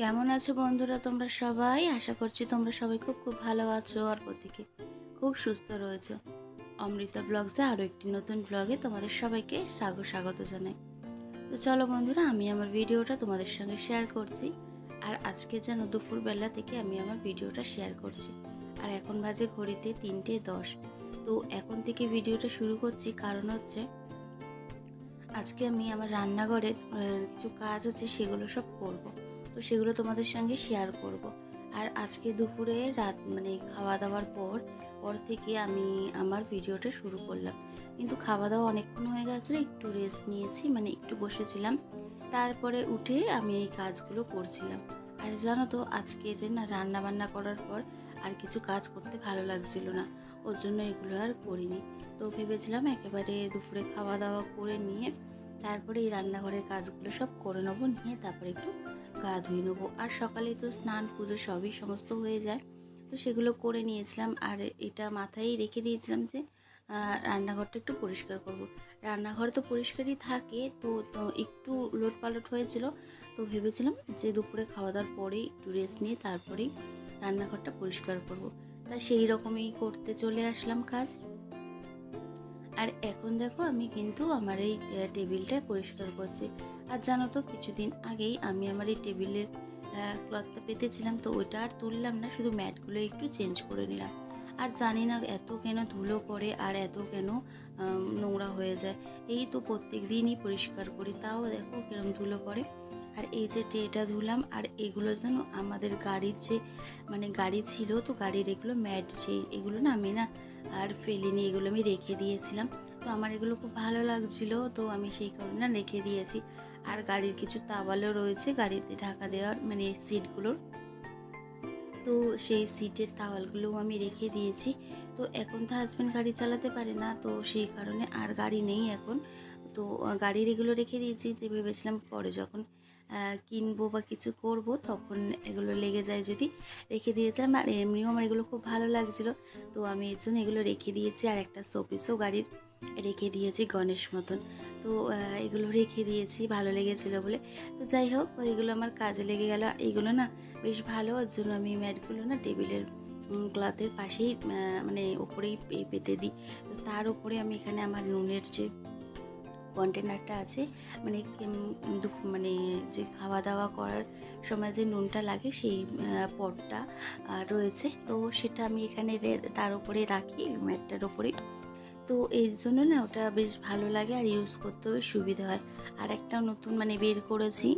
কেমন আছো বন্ধুরা তোমরা সবাই? আশা করছি তোমরা সবাই খুব খুব ভালো আছো আর প্রত্যেকে খুব সুস্থ রয়েছো। অমৃতা ব্লগসে আরও একটি নতুন ব্লগে তোমাদের সবাইকে স্বাগত স্বাগত জানাই। তো চলো বন্ধুরা, আমি আমার ভিডিওটা তোমাদের সঙ্গে শেয়ার করছি। আর আজকে যেন দুপুরবেলা থেকে আমি আমার ভিডিওটা শেয়ার করছি। আর এখন বাজে ঘড়িতে তিনটে দশ। তো এখন থেকে ভিডিওটা শুরু করছি, কারণ হচ্ছে আজকে আমি আমার রান্নাঘরের কিছু কাজ আছে সেগুলো সব করব। তো সেগুলো তোমাদের সঙ্গে শেয়ার করব। আর আজকে দুপুরে রাত মানে খাওয়া দাওয়ার পর পর থেকে আমি আমার ভিডিওটা শুরু করলাম। কিন্তু খাওয়া দাওয়া অনেকক্ষণ হয়ে গেছিল একটু রেস্ট নিয়েছি মানে একটু বসেছিলাম। তারপরে উঠে আমি এই কাজগুলো করছিলাম। আর জানো তো আজকে না রান্না বান্না করার পর আর কিছু কাজ করতে ভালো লাগছিল না। ওর জন্য এগুলো আর করিনি। তো ভেবেছিলাম একেবারে দুপুরে খাওয়া দাওয়া করে নিয়ে তারপরে এই রান্নাঘরের কাজগুলো সব করে নেব, নিয়ে তারপরে একটু গা ধুয়ে নেব। আর সকালে তো স্নান, পুজো সবই সমস্ত হয়ে যায়। তো সেগুলো করে নিয়েছিলাম। আর এটা মাথায় রেখে দিয়েছিলাম যে রান্নাঘরটা একটু পরিষ্কার করব। রান্নাঘর তো পরিষ্কারই থাকে, তো তো একটু উলট পালট হয়েছিল। তো ভেবেছিলাম যে দুপুরে খাওয়া দাওয়ার পরেই একটু রেস্ট নিয়ে তারপরেই রান্নাঘরটা পরিষ্কার করব। তা সেই রকমই করতে চলে আসলাম কাজ। আর এখন দেখো আমি কিন্তু আমার এই টেবিলটা পরিষ্কার করছি। আর জানো তো, কিছুদিন আগেই আমি আমার এই টেবিলের ক্লথটা পেতেছিলাম, তো ওইটা আর তুললাম না, শুধু ম্যাটগুলো একটু চেঞ্জ করে নিলাম। আর জানি না এত কেন ধুলো পড়ে আর এত কেন নোংরা হয়ে যায়। এই তো প্রত্যেক দিনই পরিষ্কার করি, তাও দেখো কিরম ধুলো পড়ে। আর এই যে ট্রেটা ধুলাম, আর এগুলো যেন আমাদের গাড়ির যে মানে গাড়ি ছিল, তো গাড়ির এগুলো ম্যাট সেই এগুলো না আমি না আর ফেলিনি, এগুলো আমি রেখে দিয়েছিলাম। তো আমার এগুলো খুব ভালো লাগছিল, তো আমি সেই কারণে না রেখে দিয়েছি। আর গাড়ির কিছু তাওয়ালও রয়েছে গাড়িতে ঢাকা দেওয়ার মানে সিটগুলোর। তো সেই সিটের তাওয়ালগুলোও আমি রেখে দিয়েছি। তো এখন তো হাজব্যান্ড গাড়ি চালাতে পারে না, তো সেই কারণে আর গাড়ি নেই এখন। তো গাড়ির এগুলো রেখে দিয়েছি, যে ভেবেছিলাম পরে যখন কিনবো বা কিছু করব, তখন এগুলো লেগে যায় যদি রেখে দিয়েছিলাম। আর এমনিও আমার এগুলো খুব ভালো লাগছিল। তো আমি এর জন্য এগুলো রেখে দিয়েছি আর একটা শোপিসও গাড়ির রেখে দিয়েছি গণেশ মতন। তো এগুলো রেখে দিয়েছি, ভালো লেগেছিলো বলে। তো যাই হোক, এগুলো আমার কাজে লেগে গেল। এগুলো না বেশ ভালো, ওর জন্য আমি ম্যাটগুলো না টেবিলের ক্লথের পাশেই মানে ওপরেই পেতে দিই। তো তার উপরে আমি এখানে আমার নুনের যে কন্টেনারটা আছে মানে মানে যে খাওয়া দাওয়া করার সময় যে নুনটা লাগে সেই পটটা রয়েছে। তো সেটা আমি এখানে তার উপরে রাখি, ম্যাটটার উপরে তো এর জন্য না ওটা বেশ ভালো লাগে আর ইউজ করতেও সুবিধা হয়। আর একটা নতুন মানে বের করেছি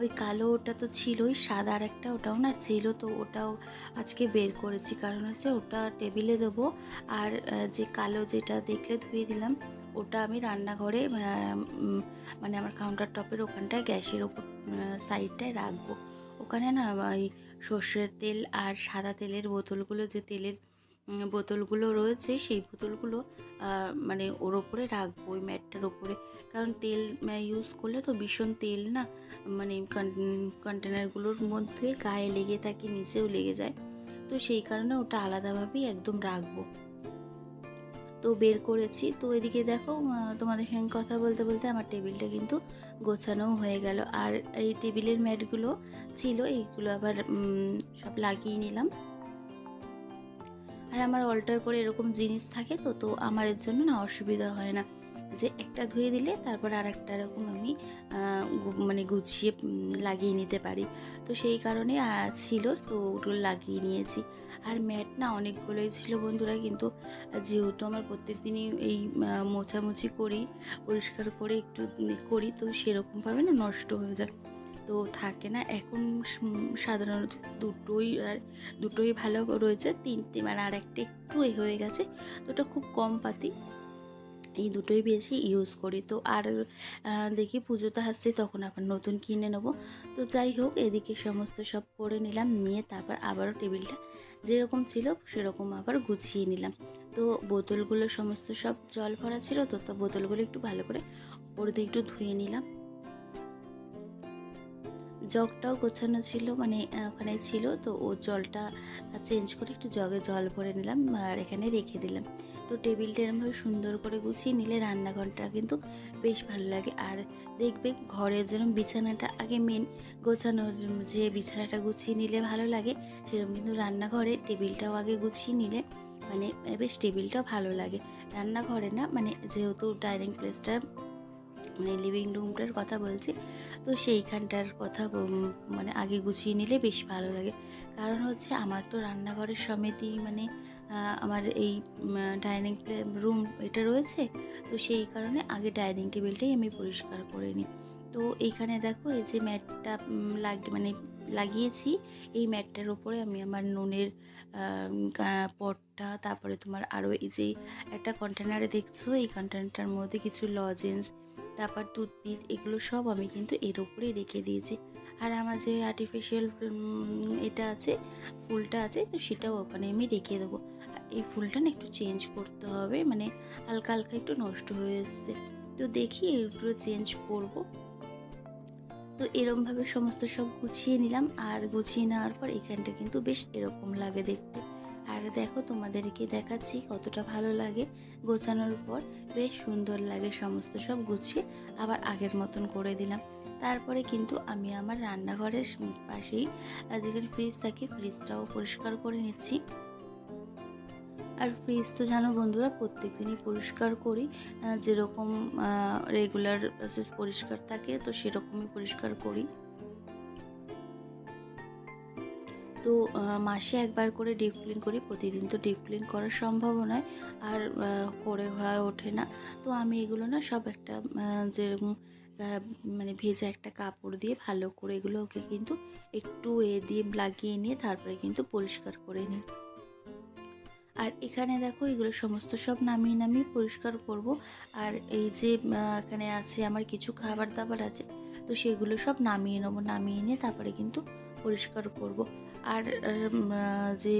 ওই কালো ওটা তো ছিলই, সাদা আর একটা ওটাও না ছিল, তো ওটাও আজকে বের করেছি। কারণ হচ্ছে ওটা টেবিলে দেবো আর যে কালো যেটা দেখলে ধুয়ে দিলাম, ওটা আমি রান্নাঘরে মানে আমার কাউন্টার টপের ওখানটায়, গ্যাসের ওপর সাইডটায় রাখব। ওখানে না ওই সর্ষের তেল আর সাদা তেলের বোতলগুলো যে তেলের বোতলগুলো রয়েছে, সেই বোতলগুলো মানে ওর ওপরে রাখব, ওই ম্যাটটার ওপরে। কারণ তেল ইউজ করলে তো ভীষণ তেল না মানে কন্টেনারগুলোর মধ্যে গায়ে লেগে থাকে, নিচেও লেগে যায়। তো সেই কারণে ওটা আলাদাভাবেই একদম রাখব। তো বের করেছি। তো এদিকে দেখো তোমাদের সঙ্গে কথা বলতে বলতে আমার টেবিলটা কিন্তু গোছানোও হয়ে গেল। আর এই টেবিলের ম্যাটগুলো ছিল, এইগুলো আবার সব লাগিয়ে নিলাম। আর আমার অল্টার করে এরকম জিনিস থাকে তো তো আমার এর জন্য না অসুবিধা হয় না। যে একটা ধুয়ে দিলে তারপর আর একটা এরকম আমি মানে গুছিয়ে লাগিয়ে নিতে পারি। তো সেই কারণে ছিল তো ওগুলো লাগিয়ে নিয়েছি। আর ম্যাট না অনেকগুলোই ছিল বন্ধুরা, কিন্তু যেহেতু আমার প্রত্যেক দিনই এই মোছামুছি করি, পরিষ্কার করে একটু করি, তো সেরকমভাবে না নষ্ট হয়ে যায়। তো থাকে না? এখন সাধারণত দুটোই আর দুটোই ভালো রয়েছে। তিনটে মানে আর একটা একটু এ হয়ে গেছে। তো ওটা খুব কম পাতি। এই দুটোই বেশি ইউজ করি। তো আর দেখি পুজোতে আসছে তখন আবার নতুন কিনে নেব। তো যাই হোক, এদিকে সমস্ত সব করে নিলাম। নিয়ে তারপর আবারও টেবিলটা যেরকম ছিল সেরকম আবার গুছিয়ে নিলাম। তো বোতলগুলো সমস্ত সব জল ভরা ছিল। তো তো বোতলগুলো একটু ভালো করে ওপর দিয়ে একটু ধুয়ে নিলাম। জগটাও গোছানো ছিল মানে ওখানে ছিল। তো ও জলটা চেঞ্জ করে একটু জগে জল ভরে নিলাম আর এখানে রেখে দিলাম। তো টেবিলটা এরমভাবে সুন্দর করে গুছিয়ে নিলে রান্নাঘরটা কিন্তু বেশ ভালো লাগে। আর দেখবে ঘরের যেরকম বিছানাটা আগে মেন গোছানোর যে বিছানাটা গুছিয়ে নিলে ভালো লাগে, সেরকম কিন্তু রান্নাঘরে টেবিলটাও আগে গুছিয়ে নিলে মানে বেশ টেবিলটাও ভালো লাগে। রান্নাঘরে না মানে যেহেতু ডাইনিং প্লেসটা মানে লিভিং রুমটার কথা বলছি তো সেইখানটার কথা মানে আগে গুছিয়ে নিলে বেশ ভালো লাগে। কারণ হচ্ছে আমার তো রান্নাঘরের সমেতই মানে আমার এই ডাইনিং রুম এটা রয়েছে। তো সেই কারণে আগে ডাইনিং টেবিলটাই আমি পরিষ্কার করে নিই। তো এইখানে দেখো এই যে ম্যাটটা লাগ মানে লাগিয়েছি। এই ম্যাটটার ওপরে আমি আমার নুনের পটটা, তারপরে তোমার আরও এই যে একটা কন্টেনারে দেখছ? এই কন্টেনারটার মধ্যে কিছু লজেন্স তারপর টুথপিক এগুলো সব আমি কিন্তু এর উপরেই রেখে দিয়েছি। আর আমার যে আর্টিফিশিয়াল এটা আছে, ফুলটা আছে, তো সেটাও ওখানে আমি রেখে দেবো। এই ফুলটা না একটু চেঞ্জ করতে হবে মানে হালকা হালকা একটু নষ্ট হয়ে এসছে। তো দেখি এগুলো চেঞ্জ করব। তো এরমভাবে সমস্ত সব গুছিয়ে নিলাম, আর গুছিয়ে নেওয়ার পর এখানটা কিন্তু বেশ এরকম লাগে দেখতে। আর দেখো তোমাদেরকে দেখাচ্ছি কতটা ভালো লাগে। গোছানোর পর বেশ সুন্দর লাগে সমস্ত সব গুছিয়ে আবার আগের মতন করে দিলাম। তারপরে কিন্তু আমি আমার রান্নাঘরের পাশেই যেখানে ফ্রিজ থাকে ফ্রিজটাও পরিষ্কার করে নিচ্ছি। আর ফ্রিজ তো জানো বন্ধুরা প্রত্যেক দিনই পরিষ্কার করি। যেরকম রেগুলার প্রসেস পরিষ্কার থাকে, তো সেরকমই পরিষ্কার করি। তো মাসে একবার করে ডিপ ক্লিন করি, প্রতিদিন তো ডিপ ক্লিন করা সম্ভব নয়, আর করে হয়ে ওঠে না। তো আমি এগুলো না সব একটা যেরকম মানে ভেজা একটা কাপড় দিয়ে ভালো করে এগুলোকে কিন্তু একটু এ দিয়ে লাগিয়ে নিয়ে তারপরে কিন্তু পরিষ্কার করে নিই। আর এখানে দেখো এগুলো সমস্ত সব নামিয়ে নামিয়ে পরিষ্কার করব। আর এই যে এখানে আছে আমার কিছু খাবার দাবার আছে, তো সেগুলো সব নামিয়ে নেব, নামিয়ে নিয়ে তারপরে কিন্তু পরিষ্কার করব। আর যে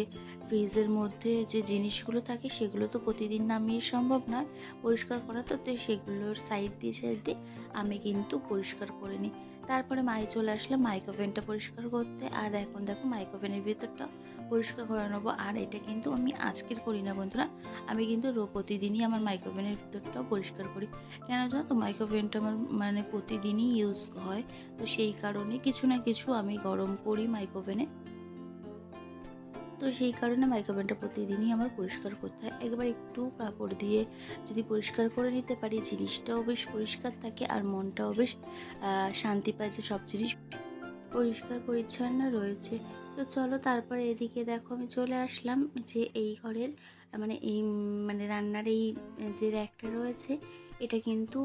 ফ্রিজের মধ্যে যে জিনিসগুলো থাকে সেগুলো তো প্রতিদিন নামিয়ে সম্ভব নয় পরিষ্কার করা তো সেগুলোর সাইড দিয়ে সাইড দিয়ে আমি কিন্তু পরিষ্কার করে নিই। তারপরে মাই চলে আসলাম মাইক্রোভেনটা পরিষ্কার করতে। আর এখন দেখো মাইক্রোভেনের ভিতরটা পরিষ্কার করে নেব। আর এটা কিন্তু আমি আজকের করি না বন্ধুরা। আমি কিন্তু রো প্রতিদিনই আমার মাইক্রোভেনের ভিতরটাও পরিষ্কার করি। কেন জানো তো মাইক্রোভেনটা আমার মানে প্রতিদিনই ইউজ হয়। তো সেই কারণে কিছু না কিছু আমি গরম করি মাইক্রোওভেনে তো সেই কারণে মাইক্রোওভেনটা প্রতিদিনই আমার পরিষ্কার করতে হয়। একবার একটু কাপড় দিয়ে যদি পরিষ্কার করে নিতে পারি, জিনিসটাও বেশ পরিষ্কার থাকে আর মনটাও বেশ শান্তি পায় যে সব জিনিস পরিষ্কার পরিচ্ছন্ন রয়েছে। তো চলো তারপরে এদিকে দেখো আমি চলে আসলাম যে এই ঘরের মানে এই মানে রান্নার এই, যে র্যাকটা রয়েছে এটা কিন্তু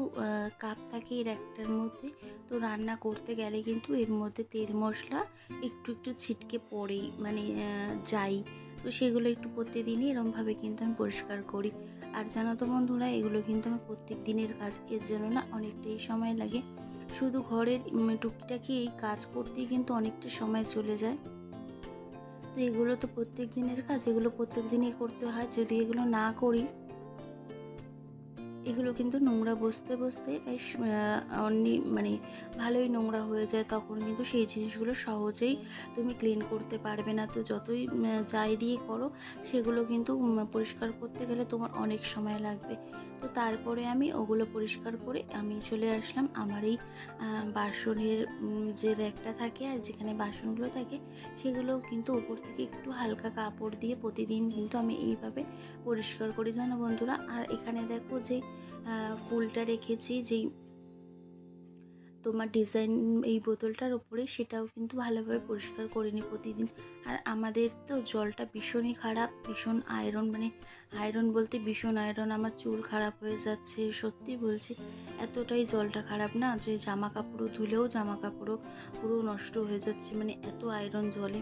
কাপ থাকে এর একটার মধ্যে। তো রান্না করতে গেলে কিন্তু এর মধ্যে তেল মশলা একটু একটু ছিটকে পড়েই মানে যাই তো সেগুলো একটু প্রত্যেকদিনই এরমভাবে কিন্তু আমি পরিষ্কার করি। আর জানো তো বন্ধুরা, এগুলো কিন্তু আমার প্রত্যেক দিনের কাজ, এর জন্য না অনেকটাই সময় লাগে। শুধু ঘরের টুকিটাকি এই কাজ করতেই কিন্তু অনেকটা সময় চলে যায়। তো এগুলো তো প্রত্যেক দিনের কাজ, এগুলো প্রত্যেক দিনই করতে হয়। যদি এগুলো না করি এগুলো কিন্তু নোংরা বসতে বসতে বেশ মানে ভালোই নোংরা হয়ে যায়। তখন কিন্তু সেই জিনিসগুলো সহজেই তুমি ক্লিন করতে পারবে না। তো যতই যাই দিয়ে করো, সেগুলো কিন্তু পরিষ্কার করতে গেলে তোমার অনেক সময় লাগবে। তো তারপরে আমি ওগুলো পরিষ্কার করে আমি চলে আসলাম আমার এই বাসনের যে র্যাকটা থাকে আর যেখানে বাসনগুলো থাকে, সেগুলো কিন্তু উপর থেকে একটু হালকা কাপড় দিয়ে প্রতিদিন কিন্তু আমি এইভাবে পরিষ্কার করি। জানো বন্ধুরা, আর এখানে দেখো যে ফুলটা রেখেছি যেই তোমার ডিজাইন এই বোতলটার ওপরে, সেটাও কিন্তু ভালোভাবে পরিষ্কার করে নিই প্রতিদিন। আর আমাদের তো জলটা ভীষণই খারাপ, ভীষণ আয়রন মানে আয়রন বলতে ভীষণ আয়রন আমার চুল খারাপ হয়ে যাচ্ছে, সত্যি বলছি। এতটাই জলটা খারাপ না যে জামা কাপড়ও ধুলেও জামা কাপড়ও পুরো নষ্ট হয়ে যাচ্ছে মানে এত আয়রন জলে।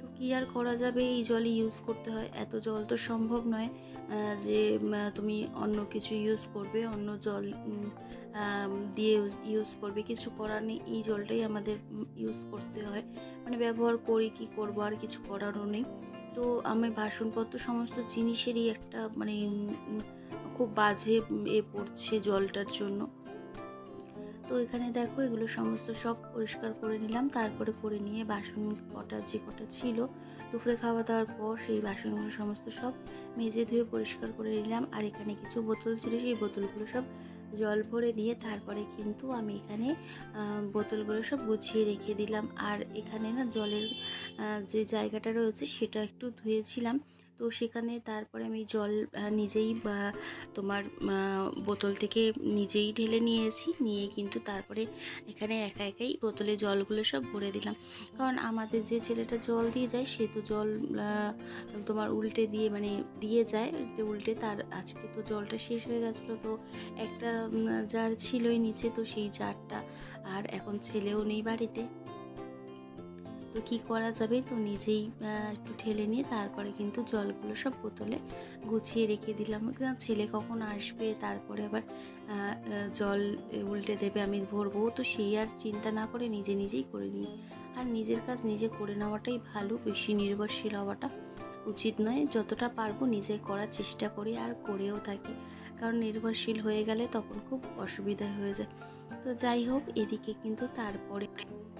তো কি আর করা যাবে? এই জলই ইউজ করতে হয়। এত জল তো সম্ভব নয়। যে তুমি অন্য কিছু ইউজ করবে, অন্য জল দিয়ে ইউজ করবে। কিছু করার নেই, এই জলটাই আমাদের ইউজ করতে হয়। মানে ব্যবহার করি, কি করব, আর কিছু করারও নেই। তো আমি বাসনপত্র সমস্ত জিনিসেরই একটা মানে খুব বাজে এ পড়ছে জলটার জন্য। তো এখানে দেখো এগুলো সমস্ত সব পরিষ্কার করে নিলাম। তারপরে করে নিয়ে বাসন কটা যে কটা ছিল, দুপুরে খাওয়া দাওয়ার পর সেই বাসনগুলো সমস্ত সব মেজে ধুয়ে পরিষ্কার করে নিলাম। আর এখানে কিছু বোতল ছিল, সেই বোতলগুলো সব জল ভরে নিয়ে তারপরে কিন্তু আমি এখানে বোতলগুলো সব গুছিয়ে রেখে দিলাম। আর এখানে না জলের যে জায়গাটা রয়েছে সেটা একটু ধুয়েছিলাম। তো সেখানে তারপরে আমি জল নিজেই বা তোমার বোতল থেকে নিজেই ঢেলে নিয়েছি। নিয়ে কিন্তু তারপরে এখানে একা একাই বোতলে জলগুলো সব ভরে দিলাম। কারণ আমাদের যে ছেলেটা জল দিয়ে যায়, সে তো জল তোমার উল্টে দিয়ে মানে দিয়ে যায় উল্টে তার আজকে তো জলটা শেষ হয়ে গেছিল। তো একটা জার ছিলই নিচে, তো সেই জারটা আর এখন ছেলেও নেই বাড়িতে। তো কি করা যাবে? তো নিজেই একটু ঠেলে নিয়ে তারপরে কিন্তু জলগুলো সব বোতলে গুছিয়ে রেখে দিলাম। ছেলে কখন আসবে? তারপরে আবার জল উল্টে দেবে, আমি ভরবো। তো সেই আর চিন্তা না করে নিজে নিজেই করে নিই। আর নিজের কাজ নিজে করে নেওয়াটাই ভালো, বেশি নির্ভরশীল হওয়াটা উচিত নয়। যতটা পারব নিজে করার চেষ্টা করি আর করেও থাকি। কারণ নির্ভরশীল হয়ে গেলে তখন খুব অসুবিধা হয়ে যায়। তো যাই হোক, এদিকে কিন্তু তারপরে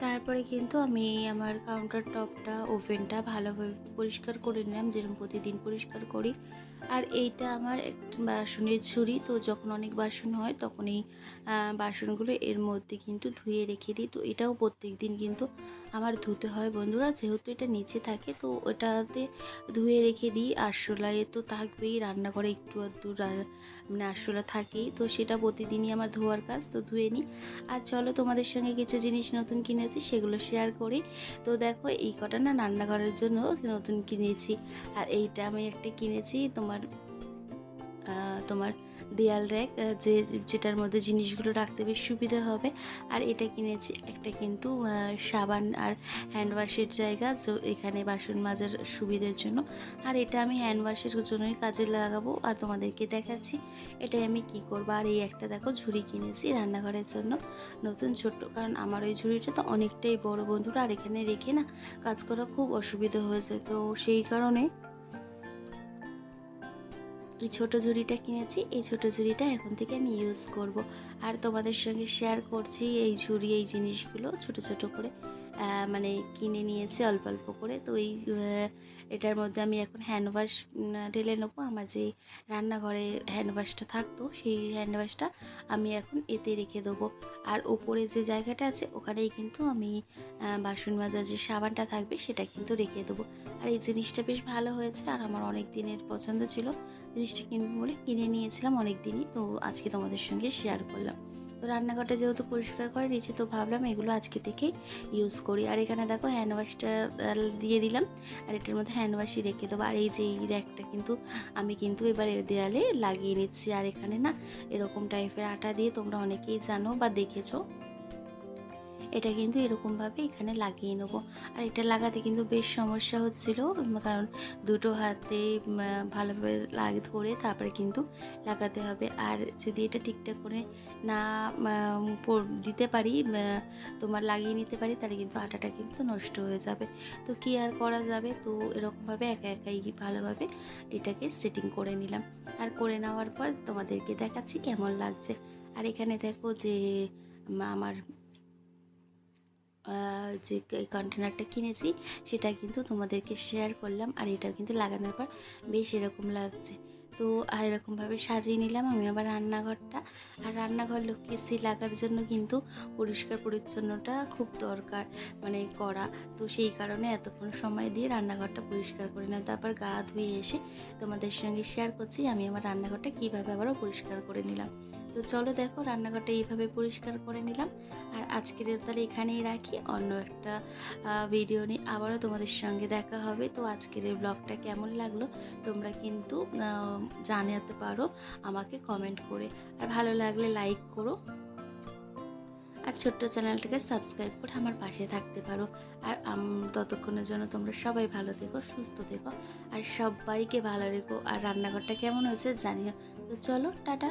তারপরে কিন্তু আমি আমার কাউন্টার টপটা ওভেনটা ভালোভাবে পরিষ্কার করে নিলাম, যেরকম প্রতিদিন পরিষ্কার করি। আর এইটা আমার বাসনের ঝুড়ি তো যখন অনেক বাসন হয় তখন এই বাসনগুলো এর মধ্যে কিন্তু ধুয়ে রেখে দিই। তো এটাও প্রত্যেক দিন কিন্তু আমার ধুতে হয় বন্ধুরা, যেহেতু এটা নিচে থাকে, তো ওটাতে ধুয়ে রেখে দিই। আরশোলায় তো থাকবেই রান্নাঘরে একটু আধটু মানে আরশোলা থাকেই, তো সেটা প্রতিদিনই আমার ধোয়ার কাজ, তো ধুয়ে নিই। আর চলো তোমাদের সঙ্গে কিছু জিনিস নতুন কিনেছি সেগুলো শেয়ার করি। তো দেখো, এই কটা না রান্নাঘরের জন্য নতুন কিনেছি। আর এইটা আমি একটা কিনেছি তোমার তোমার দেয়াল র্যাক যে যেটার মধ্যে জিনিসগুলো রাখতে বেশ সুবিধা হবে। আর এটা কিনেছি একটা কিন্তু সাবান আর হ্যান্ড ওয়াশের জায়গা, তো এখানে বাসন মাজার সুবিধার জন্য। আর এটা আমি হ্যান্ড ওয়াশের জন্যই কাজে লাগাবো আর তোমাদেরকে দেখাচ্ছি এটাই আমি কি করব। আর এই একটা দেখো ঝুড়ি কিনেছি রান্নাঘরের জন্য, নতুন ছোট্ট। কারণ আমার ওই ঝুড়িটা তো অনেকটাই বড়, বন্ধুরা, আর এখানে রেখে না কাজ করা খুব অসুবিধা হয়েছে তো সেই কারণে এই ছোটো ঝুড়িটা কিনেছি, এই ছোটো ঝুড়িটা এখন থেকে আমি ইউজ করব। আর তোমাদের সঙ্গে শেয়ার করছি এই ঝুড়ি, এই জিনিসগুলো ছোট ছোট করে মানে কিনে নিয়েছি অল্প অল্প করে। তো এই এটার মধ্যে আমি এখন হ্যান্ড ওয়াশ ঢেলে নেব। আমার যে রান্নাঘরে হ্যান্ড ওয়াশটা থাকতো, সেই হ্যান্ড ওয়াশটা আমি এখন এতে রেখে দেবো। আর ওপরে যে জায়গাটা আছে, ওখানেই কিন্তু আমি বাসন মাজার যে সাবানটা থাকবে, সেটা কিন্তু রেখে দেবো। আর এই জিনিসটা বেশ ভালো হয়েছে, আর আমার অনেক দিনের পছন্দ ছিল। জিনিসটা কিনবো বলে কিনে নিয়েছিলাম অনেক দিনই, তো আজকে তোমাদের সঙ্গে শেয়ার করলাম। তো রান্নাঘরটা যেহেতু পরিষ্কার করে নিয়েছি, তো ভাবলাম এগুলো আজকে থেকে ইউজ করি। আর এখানে দেখো হ্যান্ড ওয়াশটা দিয়ে দিলাম। আর এটার মধ্যে হ্যান্ড ওয়াশই রেখে দেবো। আর এই যে এই র্যাকটা কিন্তু আমি কিন্তু এবারে দেয়ালে লাগিয়ে নিচ্ছি। আর এখানে না এরকম টাইপের আটা দিয়ে তোমরা অনেকেই জানো বা দেখেছ। এটা কিন্তু এরকমভাবে এখানে লাগিয়ে নেব। আর এটা লাগাতে কিন্তু বেশ সমস্যা হচ্ছিল কারণ দুটো হাতে ভালোভাবে লাগে, ধরে তারপরে কিন্তু লাগাতে হবে। আর যদি এটা ঠিকঠাক করে না দিতে পারি তোমার লাগিয়ে নিতে পারি, তাহলে কিন্তু আটাটা কিন্তু নষ্ট হয়ে যাবে। তো কি আর করা যাবে? তো এরকমভাবে একা একাই ভালোভাবে এটাকে সেটিং করে নিলাম। আর করে নেওয়ার পর তোমাদেরকে দেখাচ্ছি কেমন লাগছে। আর এখানে দেখো যে আমার যে কন্টেনারটা কিনেছি, সেটা কিন্তু তোমাদেরকে শেয়ার করলাম আর এটা কিন্তু লাগানোর পর বেশ এরকম লাগছে। তো এরকমভাবে সাজিয়ে নিলাম আমি আবার রান্নাঘরটা। আর রান্নাঘর লক্ষ্মীশ্রী লাগার জন্য কিন্তু পরিষ্কার পরিচ্ছন্নটা খুব দরকার মানে করা। তো সেই কারণে এতক্ষণ সময় দিয়ে রান্নাঘরটা পরিষ্কার করে নিলাম। তারপর গা ধুয়ে এসে তোমাদের সঙ্গে শেয়ার করছি আমি আমার রান্নাঘরটা কীভাবে আবারও পরিষ্কার করে নিলাম। তো চলো দেখো রান্নাঘরটা এইভাবে পরিষ্কার করে নিলাম। আর আজকের তাহলে এখানেই রাখি। অন্য একটা ভিডিও নিয়ে আবারও তোমাদের সঙ্গে দেখা হবে। তো আজকের এই ব্লগটা কেমন লাগল তোমরা কিন্তু জানাতে পারো আমাকে কমেন্ট করে। আর ভালো লাগলে লাইক করো। আর ছোট্ট চ্যানেলটাকে সাবস্ক্রাইব করে আমার পাশে থাকতে পারো। আর ততক্ষণের জন্য তোমরা সবাই ভালো থেকো, সুস্থ থেকো। আর সবাইকে ভালো রেখো। আর রান্নাঘরটা কেমন হয়েছে জানিও। তো চলো, টাটা।